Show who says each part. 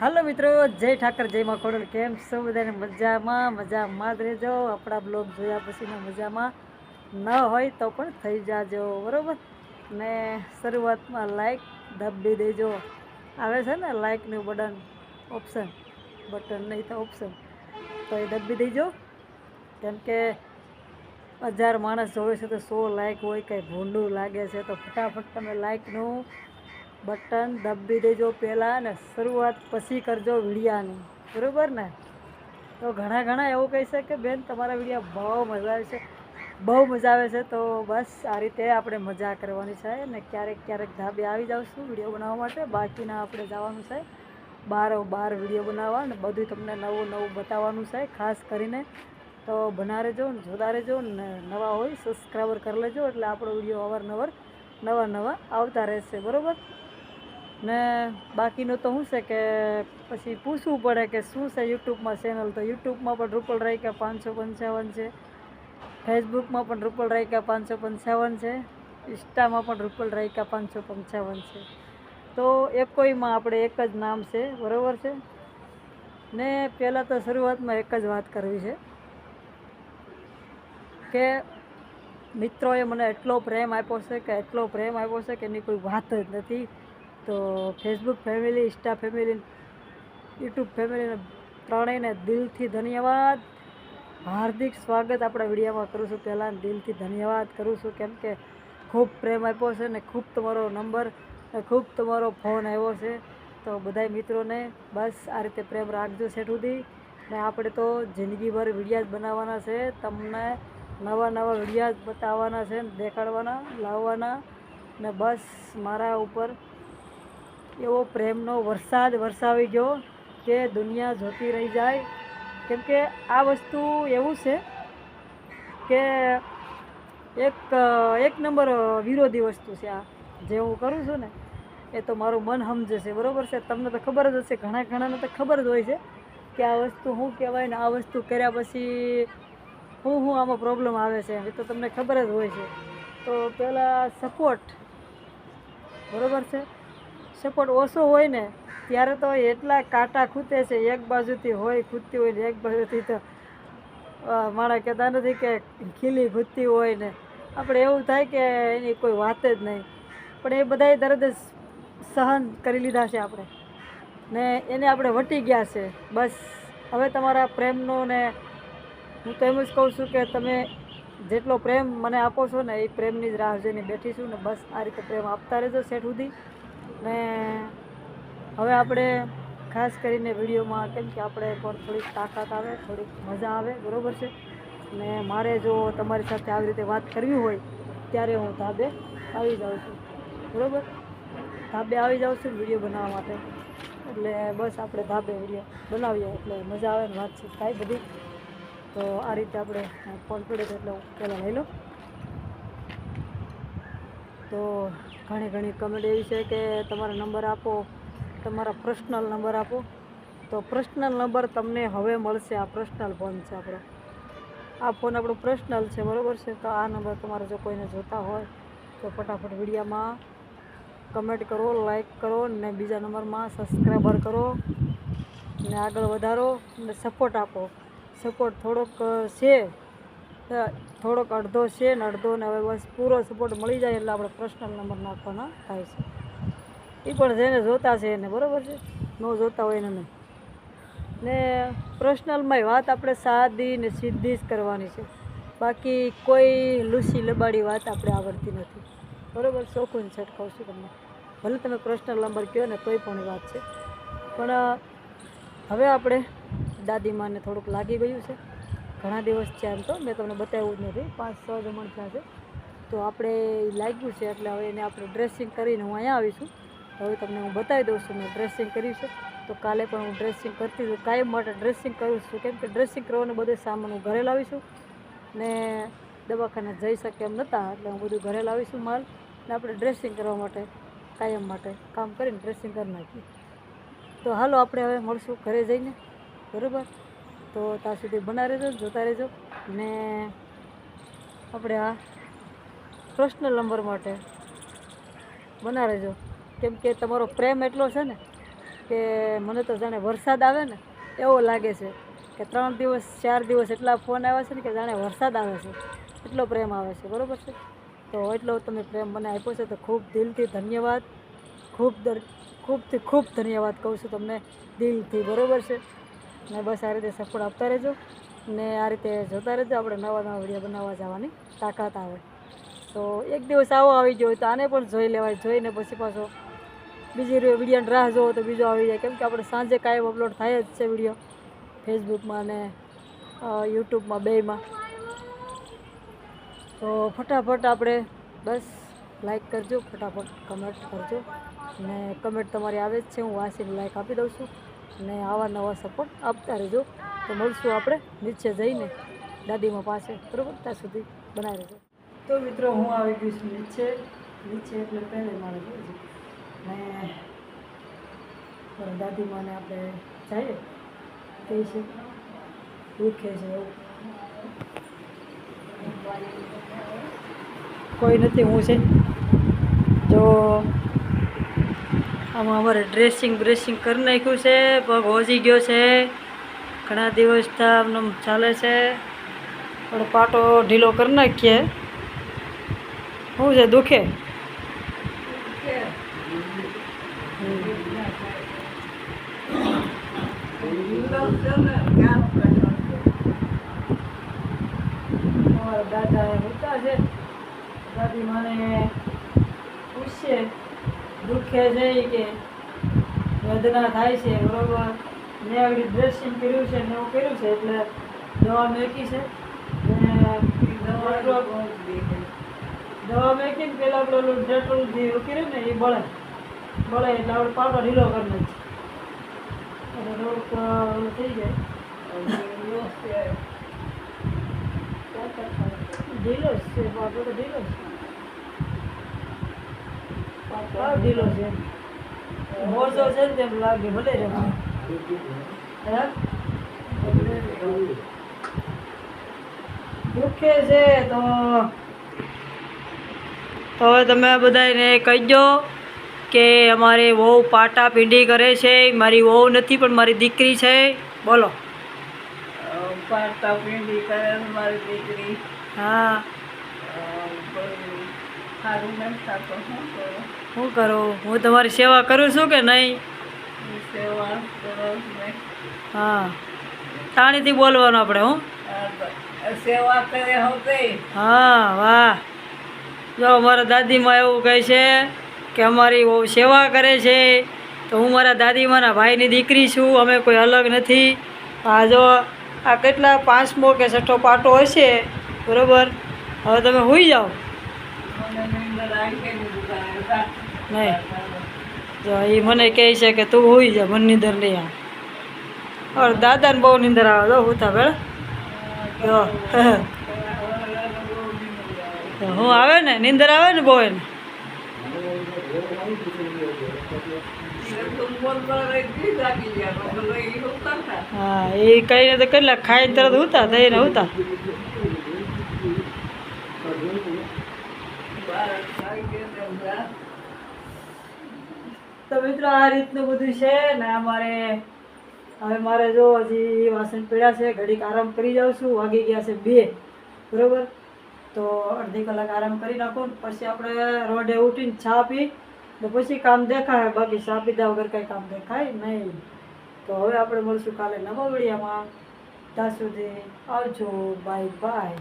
Speaker 1: હાલો મિત્રો, જય ઠાકર, જય માં ખોડલ, કેમ છો બધાને? મજામાં મજામાં જ રહેજો. આપણા બ્લોગ જોયા પછીના મજામાં ન હોય તો પણ થઈ જાજો, બરાબર? ને શરૂઆતમાં લાઇક દબી દેજો. આવે છે ને લાઇકનું બટન ઓપ્શન બટન નહીં તો ઓપ્શન તો એ દબી દેજો. કેમ કે હજાર માણસ જોવે છે તો સો લાઇક હોય, કંઈ ભૂંડું લાગે છે તો ફટાફટ તમે લાઈકનું બટન દબી દેજો પહેલાં ને શરૂઆત પછી કરજો વિડીયાની. બરાબર ને? તો ઘણા ઘણા એવું કહે છે કે બેન, તમારા વિડીયા બહુ મજા આવે છે. બહુ મજા આવે છે. તો બસ આ રીતે આપણે મજા કરવાની છે ને ક્યારેક ક્યારેક ધાબે આવી જાઉં વીડિયો બનાવવા માટે. બાકીના આપણે જવાનું છે બારો બાર વીડિયો બનાવવા ને બધું તમને નવું નવું બતાવવાનું છે, ખાસ કરીને તો બના રહેજો ને જોતા રહેજો ને નવા હોય સબસ્ક્રાઈબર કરી લેજો એટલે આપણો વીડિયો અવારનવાર નવા નવા આવતા રહેશે. બરાબર? ને બાકીનું તો શું છે કે પછી પૂછવું પડે કે શું છે યુટ્યુબમાં ચેનલ તો યુટ્યુબમાં પણ રૂપલ રાયકા પાંચસો પંચાવન છે. ફેસબુકમાં પણ રૂપલ રાયકા પાંચસો પંચાવન છે. ઇન્સ્ટામાં પણ રૂપલ રાયકા પાંચસો પંચાવન છે. તો એકોઈમાં આપણે એક જ નામ છે, બરાબર છે? ને પહેલાં તો શરૂઆતમાં એક જ વાત કરવી છે કે મિત્રોએ મને એટલો પ્રેમ આપ્યો છે કે એટલો પ્રેમ આપ્યો છે કે એની કોઈ વાત જ નથી. તો Facebook family insta family YouTube ફેમિલીને ત્રણેયને દિલથી ધન્યવાદ. હાર્દિક સ્વાગત આપણા વિડીયોમાં કરું છું. પહેલાં દિલથી ધન્યવાદ કરું છું. કેમ કે ખૂબ પ્રેમ આપ્યો છે ને ખૂબ તમારો નંબર ને ખૂબ તમારો ફોન આવ્યો છે. તો બધાય મિત્રોને બસ આ રીતે પ્રેમ રાખજો સેઠ સુધી. ને આપણે તો જિંદગીભર વિડીયા જ બનાવવાના છે. તમને નવા નવા વિડીયા બતાવવાના છે દેખાડવાના, લાવવાના. ને બસ મારા ઉપર એવો પ્રેમનો વરસાદ વરસાવી ગયો કે દુનિયા જોતી રહી જાય. કેમ કે આ વસ્તુ એવું છે કે એક એક નંબર વિરોધી વસ્તુ છે આ. જે હું કરું છું ને, એ તો મારું મન સમજે છે બરાબર છે? તમને તો ખબર જ હશે, ઘણા ઘણાને તો ખબર જ હોય છે કે આ વસ્તુ શું કહેવાય ને આ વસ્તુ કર્યા પછી હું હું આમાં પ્રોબ્લેમ આવે છે. એ તો તમને ખબર જ હોય છે. તો પહેલાં સપોર્ટ બરાબર છે? સપોર્ટ ઓછો હોય ને, ત્યારે તો એટલા કાંટા ખૂતે છે, એક બાજુથી હોય ખૂટતી હોય ને એક બાજુથી તો માણસ માણા કહેતા નથી કે ખીલી ખૂટતી હોય ને. આપણે એવું થાય કે એની કોઈ વાત જ નહીં. પણ એ બધાય દર્દ સહન કરી લીધા છે આપણે. ને એને આપણે વટી ગયા છે. બસ, હવે તમારા પ્રેમનો ને, હું તો એમ જ કહું છું કે તમે જેટલો પ્રેમ મને આપો છો ને, એ પ્રેમની જ રાહ જોઈને બેઠી છું ને, બસ આ રીતે પ્રેમ આપતા રહેજો સેઠ સુધી. ને હવે આપણે ખાસ કરીને વિડીયોમાં કેમ કે આપણે પણ થોડીક તાકાત આવે, થોડીક મજા આવે, બરાબર છે? ને મારે જો તમારી સાથે આવી રીતે વાત કરવી હોય, ત્યારે હું ધાબે આવી જાઉં છું. બરાબર? ધાબે આવી જાઉં છું વીડિયો બનાવવા માટે. એટલે બસ આપણે ધાબે વીડિયો બનાવીએ, એટલે મજા આવે ને વાતચીત થાય બધી? તો આ રીતે આપણે તો એટલે પહેલાં લઈ લઉં. તો ઘણી ઘણી કમેન્ટ એવી છે કે તમારો નંબર આપો, તમારા પર્સનલ નંબર આપો. તો પર્સનલ નંબર તમને હવે મળશે, આ પર્સનલ ફોન છે આપણો. આ ફોન આપણો પર્સનલ છે, બરાબર છે? તો આ નંબર તમારે જો કોઈને જોતા હોય, તો ફટાફટ વિડીયામાં કમેન્ટ કરો લાઈક કરો, ને બીજા નંબરમાં સબસ્ક્રાઈબર કરો, ને આગળ વધારો, ને સપોર્ટ આપો. સપોર્ટ થોડોક છે. થોડોક અડધો છે ને અડધો ને હવે બસ પૂરો સપોર્ટ મળી જાય એટલે આપણે પર્સનલ નંબર નાખવાના થાય છે. એ પણ જેને જોતા છે એને, બરાબર છે? ન જોતા હોય એને નહીં. ને પર્સનલમાં વાત આપણે સાદી ને સીધી જ કરવાની છે. બાકી કોઈ લૂસી લબાડી વાત આપણે આવડતી નથી. બરાબર? ને છટ કહું છું તમને. ભલે તમે પર્સનલ નંબર કહો ને કોઈ પણ વાત છે. પણ હવે આપણે દાદીમાને થોડુંક લાગી ગયું છે. ઘણા દિવસ છે એમ તો, મેં તમને બતાવ્યું જ નથી, પાંચ છ જમણ થયા છે. તો આપણે લાગ્યું છે, એટલે હવે એને આપણે ડ્રેસિંગ કરીને હું અહીંયા આવીશું. હવે તમને હું બતાવી દઉં છું, મેં ડ્રેસિંગ કર્યું છે. તો કાલે પણ હું ડ્રેસિંગ કરતી છું. કાયમ માટે ડ્રેસિંગ કરું છું. કેમ કે ડ્રેસિંગ કરવાનો બધો સામાન હું ઘરે લાવીશું. ને દવાખાને જઈ શકે એમ નહોતા એટલે હું બધું ઘરે લાવીશું માલ. ને આપણે ડ્રેસિંગ કરવા માટે, કાયમ માટે કામ કરીને ડ્રેસિંગ કરી નાખીએ. તો હાલો, આપણે હવે મળશું ઘરે જઈને. બરાબર? તો ત્યાં સુધી બના રહેજો, જોતા રહેજો. ને આપણે આ પર્સનલ નંબર માટે બના રહેજો. કેમ કે તમારો પ્રેમ એટલો છે ને કે મને તો જાણે વરસાદ આવે ને એવો લાગે છે કે ત્રણ દિવસ, ચાર દિવસ એટલા ફોન આવ્યા છે ને કે જાણે વરસાદ આવે છે. એટલો પ્રેમ આવે છે, બરાબર છે? તો એટલો તમે પ્રેમ મને આપ્યો છે તો ખૂબ દિલથી ધન્યવાદ. ખૂબ ખૂબથી ખૂબ ધન્યવાદ કહું છું તમને, દિલથી, બરાબર છે? ને બસ આ રીતે સપોર્ટ આપતા રહેજો ને આ રીતે જોતા રહેજો. આપણે નવા નવા વીડિયો બનાવવા જવાની તાકાત આવે. તો એક દિવસ આવો આવી ગયો તો આને પણ જોઈ લેવાય. જોઈને પછી પાછો બીજી વિડીયોની રાહ જોવો તો બીજો આવી જાય. કેમ કે આપણે સાંજે કાયમ અપલોડ થાય જ છે વીડિયો ફેસબુકમાં અને યુટ્યુબમાં બેમાં તો ફટાફટ આપણે બસ લાઈક કરજો, ફટાફટ કમેન્ટ કરજો. ને કમેન્ટ તમારી આવે જ છે. હું વાંચીને લાઈક આપી દઉં છું. ને આવા નવા સપોર્ટ આપતા રહેજો. તો મળશું આપણે નીચે જઈને દાદીમાં પાસે, બરાબર? ત્યાં સુધી બનાવી રહેજો. તો મિત્રો, હું આવી ગઈ છું નીચે. નીચે એટલે પહેલે મારે જોઈ છે ને દાદીમાને આપણે જઈએ. તે છે. દુખે છે કોઈ નથી, હું છે. જો આમાં અમારે ડ્રેસિંગ બ્રેસિંગ કરી નાખ્યું છે, પગ હોજી ગયો છે. ઘણા દિવસથી આમને ચાલે છે. થોડો પાટો ઢીલો કરી નાખીએ. શું છે, દુખે? દાદા છે. દાદી મને પૂછશે દુખે છે કે વેદના થાય છે બરોબર? મેં આગળ ડ્રેસિંગ કર્યું છે ને એવું કર્યું છે એટલે દવા મેકી છે. દવા મેકીને પેલા આપણે ઓલું ડેટોલ જે કર્યું ને એ બળે. બળે એટલે આપણે પાટો ઢીલો કરી નાખીએ એટલે ઓલું થઈ જાય. ઢીલો છે. પાટો તો ઢીલો છે. સાવ ઢીલો છે. મોરસો છે ને તેમ લાગે ભલે રે. હે? દુખે છે તો હવે તમે બધાને કહીજો કે અમારે વહુ પાટા પીંડી કરે છે. મારી વહુ નથી પણ મારી દીકરી છે. બોલો.
Speaker 2: પાટા પીંડી કરે મારી દીકરી.
Speaker 1: હા.
Speaker 2: સારું કરો?
Speaker 1: શું કરું? હું તમારી સેવા કરું છું કે નહીં? હા. તાણીથી બોલવાનું આપણે હું.
Speaker 2: સેવા કરે
Speaker 1: હા વાહ. જો મારા દાદીમાં એવું કહે છે કે અમારી બહુ સેવા કરે છે તો હું મારા દાદીમાના ભાઈની દીકરી છું અમે કોઈ અલગ નથી. આ જો આ કેટલા પાંચમો કે છઠ્ઠો પાટો હશે બરાબર? હવે તમે હોઈ જાઓ. નહીં. જો એ મને કહે છે કે તું હોઈ જા, મને નીંદર નહીં આવે. ઓર દાદાને બહુ નીંદર આવે. જો હુતા ભેળ જો. તો હું આવે ને, નીંદર આવે ને બહુ એને.
Speaker 2: તું તો
Speaker 1: હા, એ કહીને તો કેટલા ખાઈને તરત હુતા થઈને હુતા
Speaker 2: બાર આવી ગયા તેમ જા
Speaker 1: તો મિત્રો, આ રીતનું બધું છે ને અમારે, હવે મારે જો હજી વાસણ પીડ્યા છે, ઘડીક આરામ કરી જાઉં છું, વાગી ગયા છે બે, બરાબર? તો અડધી કલાક આરામ કરી નાખો પછી આપણે રોડે ઉઠીને ચા પી, ને પછી કામ દેખાય, બાકી ચા પીધા વગર કંઈ કામ દેખાય નહીં. તો હવે આપણે મળશું કાલે નવા વિડીયામાં. ત્યાં સુધી આવજો બાય બાય